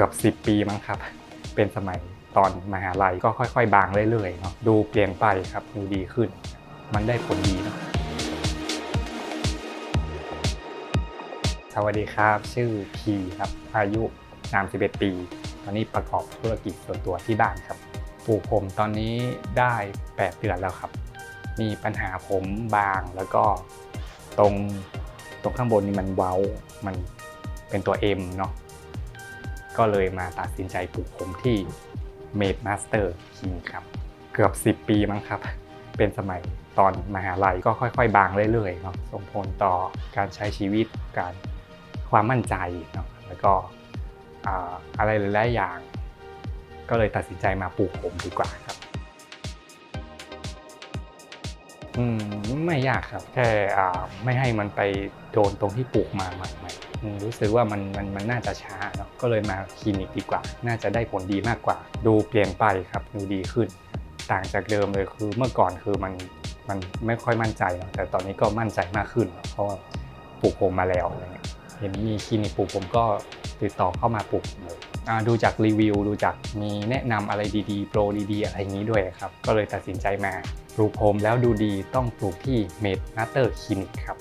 กือบ 10 ปีมั้งครับ เป็นสมัยตอนมหาลัยก็ค่อย ๆ บางเรื่อยๆเนาะดูเปลี่ยนไปครับดูดีขึ้น มันได้ผลดีเนาะสวัสดีครับ ชื่อพีครับอายุ 31 ปี ตอนนี้ประกอบธุรกิจส่วนตัวที่บ้านครับปลูกผมตอนนี้ได้ 8 เดือนแล้วครับ มีปัญหาผมบางแล้วก็ตรงตรงข้างบนนี่มันเว้ามันเป็นตัว M เนาะ ก็เลยมาตัดสินใจปลูกผมที่ Made Master King ครับ เกือบ 10 ปีมั้งครับ เป็นสมัยตอนมหาลัยก็ค่อยๆ บางเรื่อยๆเนาะส่งผลต่อการใช้ชีวิตการความมั่นใจเนาะแล้วก็อะไรหลายๆอย่าง ก็เลยตัดสินใจมาปลูกผมดีกว่าครับอืมไม่ยากครับ แค่ไม่ให้มันไปโดนตรงที่ปลูกมาใหม่ๆ รู้สึกว่ามันมันมันน่าจะช้าเนาะก็เลยมาคลินิกดีกว่า น่าจะได้ผลดีมากกว่า ดูเปลี่ยนไปครับดูดีขึ้น ต่างจากเดิมเลยคือเมื่อก่อนคือมันมันไม่ค่อยมั่นใจเนาะแต่ตอนนี้ก็มั่นใจมากขึ้น เพราะว่าปลูกผมมาแล้วอะไรเงี้ยเห็นมีคลินิกปลูกผมก็ติดต่อเข้ามาปลูกเลยดูจากรีวิวดูจากมีแนะนำอะไรดีๆ โปรดีๆ อะไรอย่างนี้ด้วยครับ ก็เลยตัดสินใจมาปลูกผมแล้วดูดีต้องปลูกที่เมดนาเตอร์คลินิกครับ